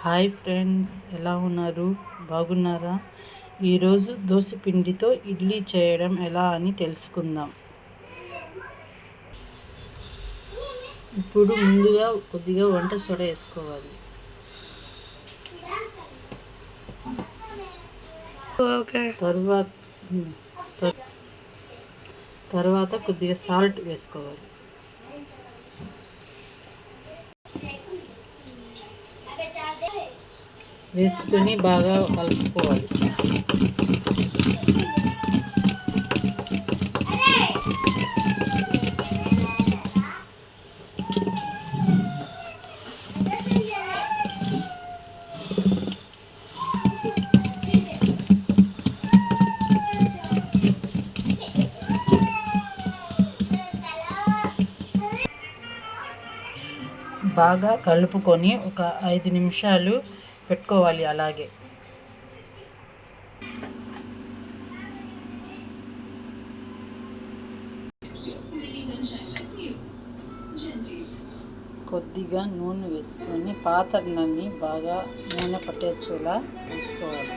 Hi friends ఎలా ఉన్నారు? బాగున్నారా? ఈరోజు దోశ పిండితో ఇడ్లీ చేయడం ఎలా అని తెలుసుకుందాం. ఇప్పుడు ముందుగా కొద్దిగా వంట సోడా వేసుకోవాలి. తర్వాత తర్వాత కొద్దిగా సాల్ట్ వేసుకోవాలి. వేసుకొని బాగా కలుపుకోవాలి. బాగా కలుపుకొని ఒక ఐదు నిమిషాలు పెట్టుకోవాలి అలాగే. కొద్దిగా నూనె వేసుకొని పాత్రలన్నీ బాగా నూనె పట్టేచ్చేలా వేసుకోవాలి.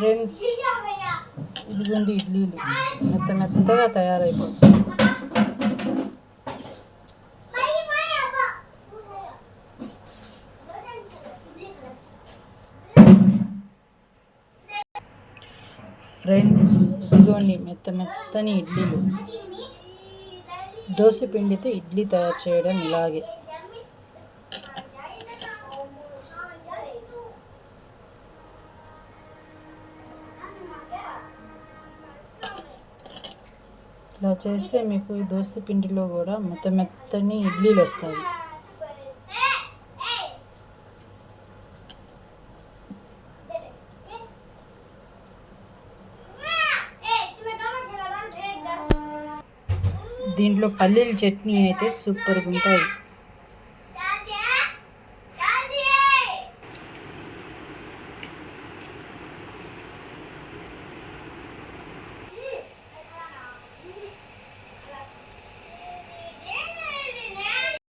ఫ్రెండ్స్ ఇదిగోండి ఇడ్లీలు. మెత్త మెత్తగా తయారైపోతుంది ఫ్రెండ్స్ ఇదిగోండి మెత్త మెత్తని ఇడ్లీలు. దోశ పిండితో ఇడ్లీ తయారు చేయడం ఇలాగే. ఇలా చేస్తే మీకు దోశ పిండిలో కూడా మెత్త మెత్తని ఇడ్లీలు వస్తాయి. దీంట్లో పల్లీల చట్నీ అయితే సూపర్గా ఉంటాయి.